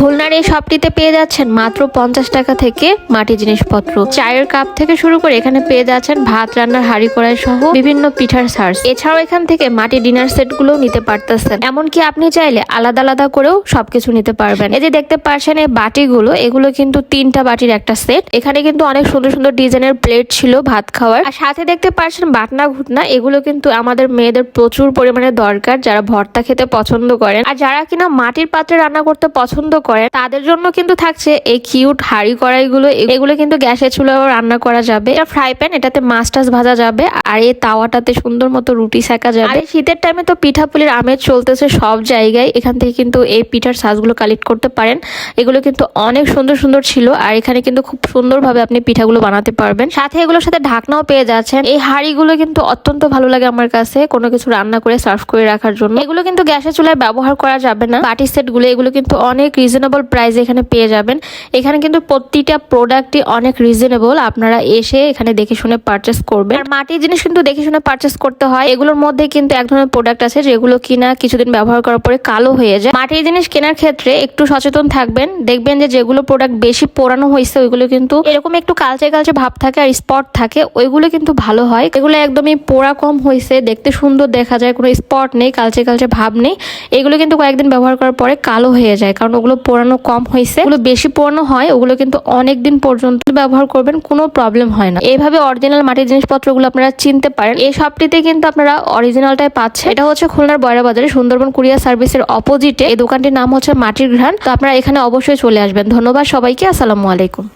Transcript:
খুলনার এই শপটিতে পেয়ে যাচ্ছেন মাত্র পঞ্চাশ টাকা থেকে মাটি জিনিসপত্র। চায়ের কাপ থেকে শুরু করে এখানে পেয়ে যাচ্ছেন ভাত, রান্নার হাঁড়ি কড়াই সহ বিভিন্ন পিঠার সার্স। এছাড়াও এখান থেকে মাটি ডিনার সেটগুলো নিতে পারতেছেন। এমনকি আপনি চাইলে আলাদা আলাদা করেও সবকিছু নিতে পারবেন। এই যে দেখতে পাচ্ছেন এই বাটিগুলো, এগুলো কিন্তু তিনটা বাটির একটা সেট। এখানে কিন্তু অনেক সুন্দর সুন্দর ডিজাইনের প্লেট ছিল ভাত খাওয়ার। আর সাথে দেখতে পাচ্ছেন বাটনা ঘুটনা, এগুলো কিন্তু আমাদের মেয়েদের প্রচুর পরিমাণে দরকার যারা ভর্তা খেতে পছন্দ করেন। আর যারা কিনা মাটির পাত্রে রান্না করতে পছন্দ করেন তাদের জন্য কিন্তু থাকছে এই কিউট হাড়ি কড়াইগুলো। এগুলো কিন্তু গ্যাসে চুলাও রান্না করা যাবে। এটা ফ্রাই প্যান এটাতে মাছ টাছ ভাজা যাবে, আর এই তাওয়াটাতে সুন্দর মতো রুটি সেকা যাবে। শীতের টাইমে তো পিঠাপুলির আমেজ চলতেছে সব জায়গায়। এখান থেকে কিন্তু এই পিঠার সাজগুলো কালেক্ট করতে পারেন। এগুলো কিন্তু অনেক সুন্দর সুন্দর ছিল, আর এখানে কিন্তু খুব সুন্দরভাবে আপনি পিঠাগুলো বানাতে পারবেন। সাথে এগুলোর সাথে ঢাকনাও পেয়ে যাচ্ছেন। এই হাঁড়িগুলো কিন্তু অত্যন্ত ভালো লাগে আমার কাছে, কোনো কিছু রান্না করে, সার্ভ করে রাখার জন্য। এগুলো কিন্তু গ্যাসের চুলায় ব্যবহার করা যাবে না। বাটি সেটগুলো এগুলো কিন্তু অনেক রিজনেবল প্রাইসে এখানে পেয়ে যাবেন। এখানে কিন্তু প্রতিটা প্রোডাক্টই অনেক রিজনেবল আপনারা এসে এখানে দেখে শুনে পারচেস করবেন। আর মাটির জিনিস কিন্তু দেখে শুনে পারচেস করতে হয়। এগুলোর মধ্যে কিন্তু এক ধরনের প্রোডাক্ট আছে, যেগুলো কিনা কিছুদিন ব্যবহার করার পরে কালো হয়ে যায়। মাটির জিনিস কেনার ক্ষেত্রে একটু সচেতন থাকবেন। দেখবেন যে যেগুলো প্রোডাক্ট বেশি পোড়ানো হয়েছে, ওইগুলো কিন্তু এরকম একটু কালচে কালচে ভাব থাকে আর স্পট থাকে, ওইগুলো কিন্তু ভালো হয়। এগুলো একদমই পোড়া কম হয়েছে, দেখতে সুন্দর দেখা যায়, কোনো স্পট নেই কালচে কালচে ভাব নেই। এগুলো কিন্তু কয়েকদিন ব্যবহার করার পরে কালো হয়ে যায়, কারণ ওগুলো পোড়ানো কম হয়েছে। ওগুলো বেশি পোড়ানো হয়, ওগুলো কিন্তু অনেক দিন পর্যন্ত ব্যবহার করবেন, কোনো প্রবলেম হয় না। এইভাবে অরিজিনাল মাটির জিনিসপত্রগুলো আপনারা চিনতে পারেন। এই সবটিতে কিন্তু আপনারা অরিজিনালটাই পাচ্ছেন। এটা হচ্ছে খুলনার বয়রা বাজারে সুন্দরবন কুরিয়ার সার্ভিসের অপোজিটে এই দোকানটির নাম হচ্ছে মাটির ঘ্রাণ। তো আপনারা এখানে অবশ্যই চলে আসবেন। ধন্যবাদ সবাইকে। আসসালামু আলাইকুম।